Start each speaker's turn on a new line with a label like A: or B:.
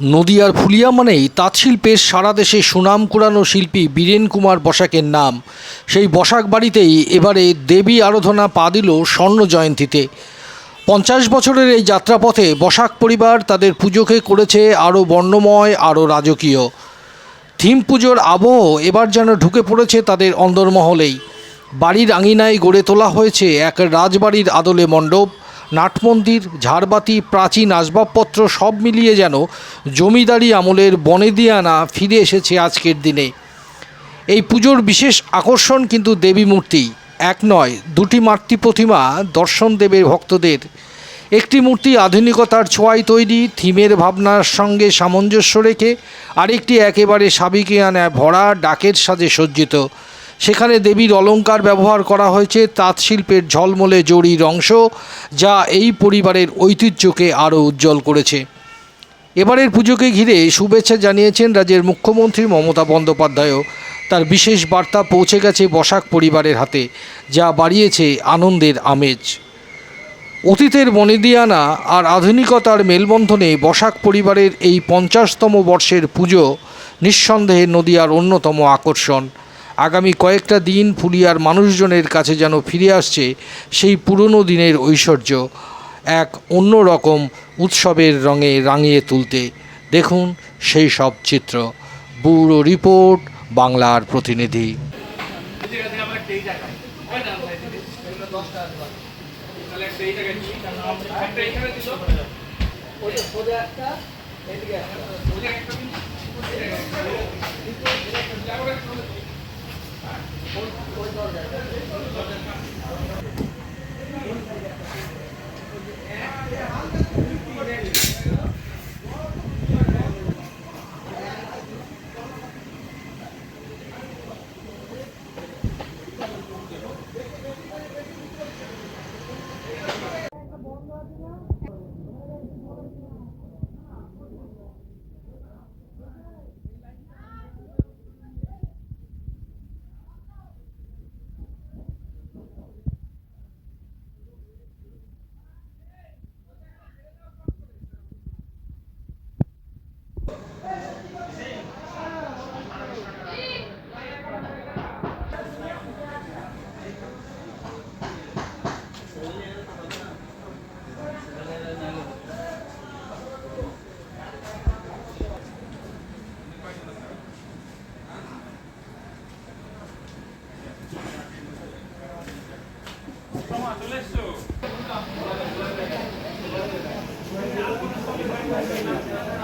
A: নদিয়ার ফুলিয়া মানেই তাঁত শিল্পের সারা দেশে সুনাম কুড়ানো শিল্পী বীরেন কুমার বসাকের নাম। সেই বসাক বাড়িতেই এবারে দেবী আরাধনা পা দিল স্বর্ণ জয়ন্তীতে। পঞ্চাশ বছরের এই যাত্রাপথে বসাক পরিবার তাদের পুজোকে করেছে আরও বর্ণময়, আরও রাজকীয়। থিম পুজোর আবহ এবার যেন ঢুকে পড়েছে তাদের অন্দরমহলেই। বাড়ির আঙিনায় গড়ে তোলা হয়েছে এক রাজবাড়ির আদলে মণ্ডপ নাটমন্দির, ঝাড়বাতি, প্রাচীন আসবাবপত্র সব মিলিয়ে যেন জমিদারি আমলের বনেদিয়ানা ফিরে এসেছে আজকের দিনে। এই পুজোর বিশেষ আকর্ষণ কিন্তু দেবী মূর্তি এক নয়, দুটি মাতৃ প্রতিমা দর্শন দেবে ভক্তদের। একটি মূর্তি আধুনিকতার ছোঁয়ায় তৈরি, থিমের ভাবনার সঙ্গে সামঞ্জস্য রেখে, আরেকটি একেবারে সাবিকিয়ানা ভরা ডাকের সাজে সজ্জিত। সেখানে দেবীর অলঙ্কার ব্যবহার করা হয়েছে তাঁত শিল্পের ঝলমলে জরির অংশ যা এই পরিবারের ঐতিহ্যকে আরও উজ্জ্বল করেছে। এবারের পুজোকে ঘিরে শুভেচ্ছা জানিয়েছেন রাজ্যের মুখ্যমন্ত্রী মমতা বন্দ্যোপাধ্যায়ও। তার বিশেষ বার্তা পৌঁছে গেছে বসাক পরিবারের হাতে, যা বাড়িয়েছে আনন্দের আমেজ। অতীতের বনেদিয়ানা আর আধুনিকতার মেলবন্ধনে বসাক পরিবারের এই পঞ্চাশতম বর্ষের পুজো নিঃসন্দেহে নদিয়ার অন্যতম আকর্ষণ। আগামী কয়েকটা দিন ফুলিয়ার মানুষজনের কাছে যেন ফিরে আসছে সেই পুরনো দিনের ঐশ্বর্য, এক অন্য রকম উৎসবের রঙে রাঙিয়ে তুলতে। দেখুন সেই সব চিত্র। ব্যুরো রিপোর্ট, বাংলার প্রতিনিধি। Thank you. Thank you.